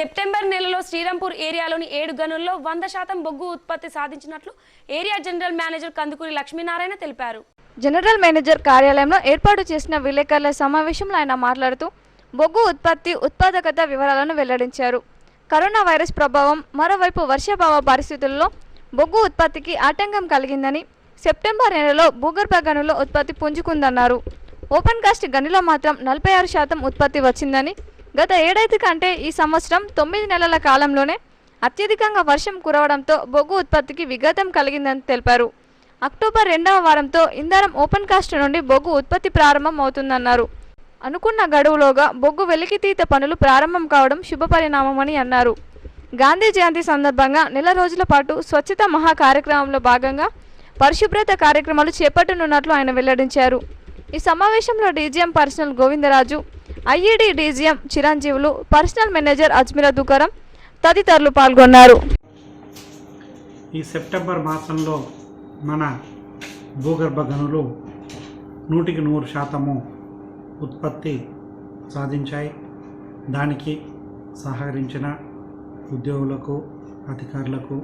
September నెలలో శ్రీరాంపూర్ ఏరియాలోని ఏడు గనుల్లో వంద శాతం బొగ్గు ఉత్పత్తి సాధించినట్లు area general manager Kandukuri Lakshminarayana తెలిపారు. జనరల్ మేనేజర్ కార్యాలయంలో ఏర్పాటు చేసిన విలేకరుల సమావేశంలో ఆయన మాట్లాడుతూ బొగ్గు ఉత్పత్తి ఉత్పాదకత వివరాలను వెల్లడించారు. కరోనా వైరస్ ప్రభావం మరోవైపు వర్షాభావ పరిస్థితుల్లో బొగ్గు ఉత్పత్తికి ఆటంకం కలిగిందని సెప్టెంబర్ నెలలో భూగర్భ గనుల ఉత్పత్తి పుంజుకుందన్నారు. ఓపెన్ కాస్ట్ గనిలో మాత్రం నలభై ఆరు శాతం ఉత్పత్తి వచ్చిందని గత ఏడాది కంటే ఈ సంవత్సరం తొమ్మిది నెలల కాలంలోనే అత్యధికంగా వర్షం కురవడంతో బొగ్గు ఉత్పత్తికి విఘాతం కలిగిందని తెలిపారు. అక్టోబర్ రెండవ వారంతో ఇంధనం ఓపెన్ కాస్ట్ నుండి బొగ్గు ఉత్పత్తి ప్రారంభం అవుతుందన్నారు. అనుకున్న గడువులోగా బొగ్గు వెలికితీత పనులు ప్రారంభం కావడం శుభపరిణామమని అన్నారు. గాంధీ జయంతి సందర్భంగా నెల రోజుల పాటు స్వచ్ఛత మహా కార్యక్రమంలో భాగంగా పరిశుభ్రత కార్యక్రమాలు చేపట్టనున్నట్లు ఆయన వెల్లడించారు. ఈ సమావేశంలో DGM personnel Govindaraju IED DGM Chiranjeevulu personnel manager Ajmeera Tukaram తదితరులు పాల్గొన్నారు. ఈ సెప్టెంబర్ మాసంలో మన భూగర్భ గనులు నూటికి నూరు శాతము ఉత్పత్తి సాధించాయి. దానికి సహకరించిన ఉద్యోగులకు అధికారులకు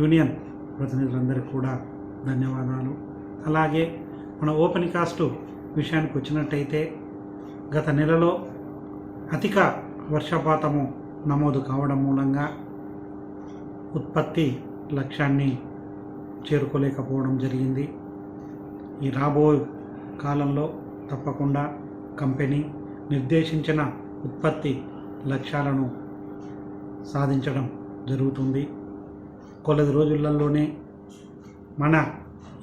యూనియన్ ప్రతినిధులందరికీ కూడా ధన్యవాదాలు. అలాగే మన ఓపెన్ కాస్టు విషయానికి వచ్చినట్టయితే గత నెలలో అధిక వర్షపాతము నమోదు కావడం మూలంగా ఉత్పత్తి లక్ష్యాన్ని చేరుకోలేకపోవడం జరిగింది. ఈ రాబో కాలంలో తప్పకుండా కంపెనీ నిర్దేశించిన ఉత్పత్తి లక్ష్యాలను సాధించడం జరుగుతుంది. కొలది రోజులలోనే మన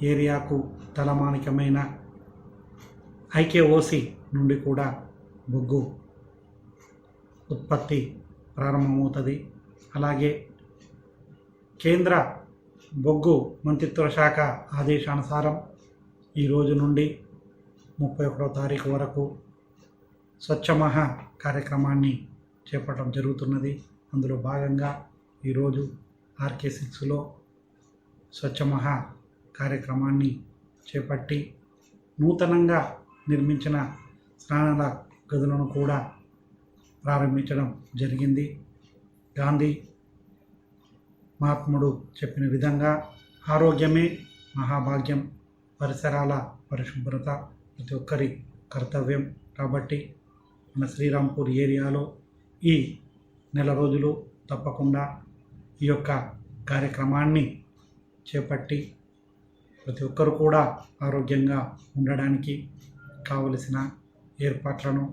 ఏరియాకు తలమానికమైన ఐకేఓసి నుండి కూడా బొగ్గు ఉత్పత్తి ప్రారంభమవుతుంది. అలాగే కేంద్ర బొగ్గు మంత్రిత్వ శాఖ ఆదేశానుసారం ఈ రోజు నుండి ముప్పై ఒకటో తారీఖు వరకు స్వచ్ఛ మహా కార్యక్రమాన్ని చేపట్టడం జరుగుతున్నది. అందులో భాగంగా ఈరోజు ఆర్కే సిక్స్లో స్వచ్ఛ మహా కార్యక్రమాన్ని చేపట్టి నూతనంగా నిర్మించిన స్నానాల గదులను కూడా ప్రారంభించడం జరిగింది. గాంధీ మహాత్ముడు చెప్పిన విధంగా ఆరోగ్యమే మహాభాగ్యం పరిసరాల పరిశుభ్రత ప్రతి ఒక్కరి కర్తవ్యం. కాబట్టి మన శ్రీరాంపూర్ ఏరియాలో ఈ నెల రోజులు తప్పకుండా ఈ యొక్క కార్యక్రమాన్ని చేపట్టి ప్రతి ఒక్కరు కూడా ఆరోగ్యంగా ఉండడానికి కావలసిన ఏర్పాట్లను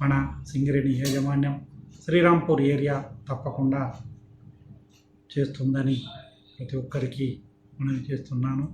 మన సింగరేణి యాజమాన్యం శ్రీరాంపూర్ ఏరియా తప్పకుండా చేస్తుందని ప్రతి ఒక్కరికి మనం చేస్తున్నాను.